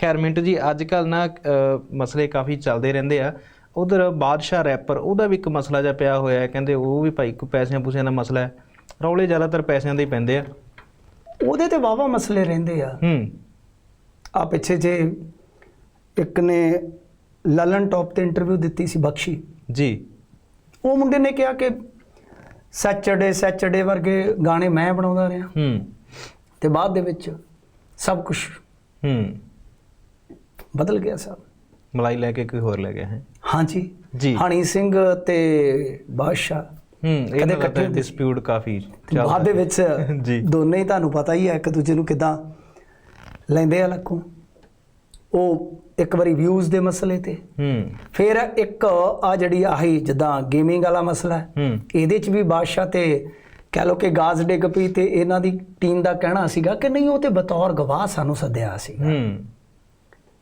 ਖੈਰ ਮਿੰਟੂ ਜੀ ਅੱਜ ਕੱਲ ਨਾ ਮਸਲੇ ਕਾਫੀ ਚੱਲਦੇ ਰਹਿੰਦੇ ਆ। ਉਧਰ ਬਾਦਸ਼ਾਹ ਰੈਪਰ ਉਹਦਾ ਵੀ ਇੱਕ ਮਸਲਾ ਜਿਹਾ ਪਿਆ ਹੋਇਆ ਹੈ ਕਹਿੰਦੇ ਉਹ ਵੀ ਭਾਈ ਕੋਈ ਪੈਸਿਆਂ ਪੂਸਿਆਂ ਦਾ ਮਸਲਾ ਹੈ। ਰੌਲੇ ਜ਼ਿਆਦਾਤਰ ਪੈਸਿਆਂ ਦੇ ਹੀ ਪੈਂਦੇ ਆ। ਉਹਦੇ ਤੇ ਵਾਵਾ ਮਸਲੇ ਰਹਿੰਦੇ ਆ। ਹੂੰ। ਆ ਪਿੱਛੇ ਜੇ ਇੱਕ ਨੇ ਲਲਨ ਟੌਪ ਤੇ ਇੰਟਰਵਿਊ ਦਿੱਤੀ ਸੀ ਬਖਸ਼ੀ। ਜੀ। ਉਹ ਮੁੰਡੇ ਨੇ ਕਿਹਾ ਕਿ ਸੈਚਰਡੇ ਸੈਚਰਡੇ ਵਰਗੇ ਗਾਣੇ ਮੈਂ ਬਣਾਉਂਦਾ ਰਿਹਾ। ਹੂੰ। ਤੇ ਬਾਅਦ ਦੇ ਵਿੱਚ ਸਭ ਕੁਝ ਹੂੰ। ਬਦਲ ਗਿਆ ਸਭ ਮਲਾਈ ਲੈ ਕੇ ਕੋਈ ਹੋਰ ਲੈ ਗਿਆ ਹੈ? ਹਾਂਜੀ। ਜੀ। ਹਣੀ ਸਿੰਘ ਤੇ ਬਾਦਸ਼ਾਹ ਹੂੰ ਇਹਨਾਂ ਦਾ ਸੀ। ਡਿਸਪਿਊਟ ਕਾਫੀ ਤੇ ਬਾਅਦ ਦੇ ਵਿੱਚ ਜੀ। ਦੋਨੇ ਹੀ ਤੁਹਾਨੂੰ ਪਤਾ ਹੀ ਹੈ ਇੱਕ ਦੂਜੇ ਨੂੰ ਕਿਦਾਂ ਲੈਂਦੇ ਆ ਲੱਕੋਂ। ਉਹ ਇੱਕ ਵਾਰੀ ਵਿਊਜ਼ ਦੇ ਮਸਲੇ ਤੇ। ਹੂੰ। ਫਿਰ ਇੱਕ ਆ ਜਿਹੜੀ ਆਹੀ ਜਿੱਦਾਂ ਗੇਮਿੰਗ ਵਾਲਾ ਮਸਲਾ ਹੈ। ਹੂੰ। ਇਹਦੇ ਚ ਵੀ ਬਾਦਸ਼ਾਹ ਤੇ ਕਹਿ ਲੋ ਕਿ ਗਾਜ਼ ਡਿੱਗ ਪਈ ਤੇ ਇਹਨਾਂ ਦੀ ਟੀਮ ਦਾ ਕਹਿਣਾ ਸੀਗਾ ਕਿ ਨਹੀਂ ਉਹ ਤੇ ਬਤੌਰ ਗਵਾਹ ਸਾਨੂੰ ਸੱਦਿਆ ਸੀਗਾ। ਹੂੰ।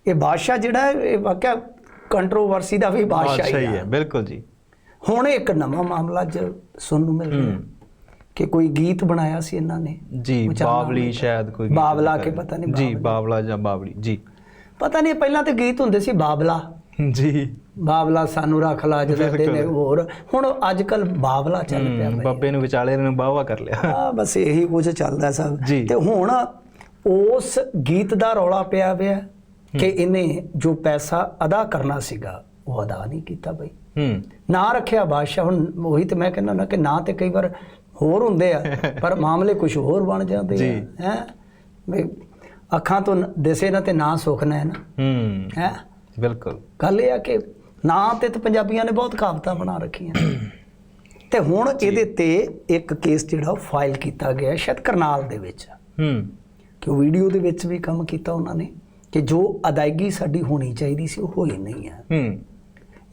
ਇਹ ਬਾਦਸ਼ਾਹ ਜਿਹੜਾ ਹੈ, ਇਹ ਵਾਕਿਆ ਕੰਟਰੋਵਰਸੀ ਦਾ ਵੀ ਬਾਦਸ਼ਾਹ ਹੀ ਹੀ ਹੈ ਹੈ ਬਿਲਕੁਲ ਜੀ। ਹੁਣ ਇੱਕ ਨਵਾਂ ਮਾਮਲਾ ਜ ਸੁਣਨ ਨੂੰ ਮਿਲ ਰਿਹਾ ਹੂੰ। ਕਿ ਕੋਈ ਗੀਤ ਬਣਾਇਆ ਸੀ ਇਹਨਾਂ ਨੇ। ਜੀ ਬਾਬਲੀ। ਸ਼ਾਇਦ ਕੋਈ ਬਾਬਲਾ ਕੇ। ਪਤਾ ਨਹੀਂ ਜੀ ਬਾਬਲਾ। ਜਾਂ ਬਾਬਲੀ ਜੀ। ਪਤਾ ਨਹੀਂ ਪਹਿਲਾਂ ਤੇ ਗੀਤ ਹੁੰਦੇ ਸੀ ਬਾਬਲਾ ਜੀ। ਬਾਬਲਾ ਸਾਨੂੰ ਰੱਖ ਲਾ ਜਦੋਂ ਦੇ ਨੇ। ਹੋਰ। ਹੁਣ ਅੱਜ ਕੱਲ ਬਾਬਲਾ ਚੱਲ ਪਿਆ ਹੂੰ, ਬਾਬੇ ਨੂੰ ਵਿਚਾਲੇ ਨੂੰ ਬਾਵਾ ਕਰ ਲਿਆ। ਆ ਬਸ ਇਹੀ ਕੁਝ ਚੱਲਦਾ ਸਭ। ਤੇ ਹੁਣ ਉਸ ਗੀਤ ਦਾ ਰੌਲਾ ਪਿਆ ਪਿਆ ਕਿ ਇਹਨੇ ਜੋ ਪੈਸਾ ਅਦਾ ਕਰਨਾ ਸੀਗਾ ਉਹ ਅਦਾ ਨਹੀਂ ਕੀਤਾ ਬਈ। ਹੂੰ। ਨਾ ਰੱਖਿਆ ਬਾਦਸ਼ਾਹ ਹੁਣ ਉਹੀ ਤੇ ਮੈਂ ਕਹਿੰਦਾ ਨਾ ਕਿ ਨਾ ਤੇ ਕਈ ਵਾਰ ਹੋਰ ਹੁੰਦੇ ਆ ਪਰ ਮਾਮਲੇ ਕੁਝ ਹੋਰ ਬਣ ਜਾਂਦੇ। ਆ। ਹੈ? ਵੀ ਅੱਖਾਂ ਤੋਂ ਦਿਸੇ ਨਾ ਤੇ ਨਾ ਸੁਖਣਾ ਹੈ ਨਾ। ਹੂੰ। ਹੈ? ਬਿਲਕੁਲ। ਗੱਲ ਇਹ ਆ ਕਿ ਨਾ ਤੇ ਤੇ ਪੰਜਾਬੀਆਂ ਨੇ ਬਹੁਤ ਕਹਾਵਤਾਂ ਬਣਾ ਰੱਖੀਆਂ। ਤੇ ਹੁਣ ਇਹਦੇ ਤੇ ਇੱਕ ਕੇਸ ਜਿਹੜਾ ਫਾਈਲ ਕੀਤਾ ਗਿਆ ਸ਼ਾਇਦ ਕਰਨਾਲ ਦੇ ਵਿੱਚ। ਹੂੰ। ਕਿ ਉਹ ਵੀਡੀਓ ਦੇ ਵਿੱਚ ਵੀ ਕੰਮ ਕੀਤਾ ਉਹਨਾਂ ਨੇ। ਕਿ ਜੋ ਅਦਾਇਗੀ ਸਾਡੀ ਹੋਣੀ ਚਾਹੀਦੀ ਸੀ ਉਹ ਹੋਈ ਨਹੀਂ ਹੈ। ਹੂੰ।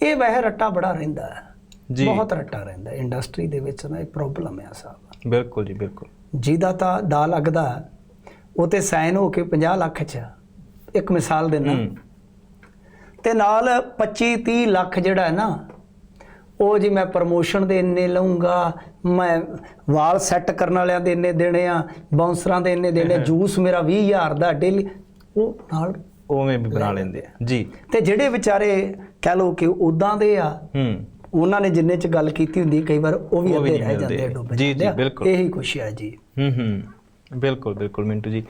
ਇਹ ਵਹਿ ਰੱਟਾ ਬੜਾ ਰਹਿੰਦਾ ਹੈ। ਜੀ। ਬਹੁਤ ਰੱਟਾ ਰਹਿੰਦਾ ਇੰਡਸਟਰੀ ਦੇ ਵਿੱਚ ਨਾ ਇਹ ਪ੍ਰੋਬਲਮ ਹੈ ਸਾਹਿਬ ਬਿਲਕੁਲ ਜੀ ਬਿਲਕੁਲ। ਜਿਹਦਾ ਤਾਂ ਦਾ ਲੱਗਦਾ ਉਹ ਤੇ ਸਾਈਨ ਹੋ ਕੇ 50 ਲੱਖ ਚ ਇੱਕ ਮਿਸਾਲ ਦੇਣਾ ਤੇ ਨਾਲ 25 30 ਲੱਖ ਜਿਹੜਾ ਹੈ ਨਾ ਉਹ ਜੀ ਮੈਂ ਪ੍ਰਮੋਸ਼ਨ ਦੇ ਇੰਨੇ ਲਵਾਂਗਾ ਮੈਂ ਵਾਲ ਸੈੱਟ ਕਰਨ ਵਾਲਿਆਂ ਦੇ ਇੰਨੇ ਦੇਣੇ ਆ ਬਾਉਂਸਰਾਂ ਦੇ ਇੰਨੇ ਦੇਣੇ ਜੂਸ ਮੇਰਾ 20000 ਦਾ ਡੇਲੀ ਉਹ ਨਾਲ ਉਵੇਂ ਵੀ ਬਣਾ ਲੈਂਦੇ ਆ ਜੀ ਤੇ ਜਿਹੜੇ ਵਿਚਾਰੇ ਕਹਿ ਲੋ ਕਿ ਉਦਾਂ ਦੇ ਆ ਹੂੰ ਉਹਨਾਂ ਨੇ ਜਿੰਨੇ ਚ ਗੱਲ ਕੀਤੀ ਹੁੰਦੀ ਕਈ ਵਾਰ ਉਹ ਵੀ ਅੱਧੇ ਰਹਿ ਜਾਂਦੇ ਆ। ਡੁੱਬ ਜੀ, ਆ। ਜੀ, ਬਿਲਕੁਲ। ਇਹੀ ਕੁਛ ਹੈ ਜੀ ਹੂੰ ਹੂੰ ਬਿਲਕੁਲ ਬਿਲਕੁਲ ਮਿੰਟੂ ਜੀ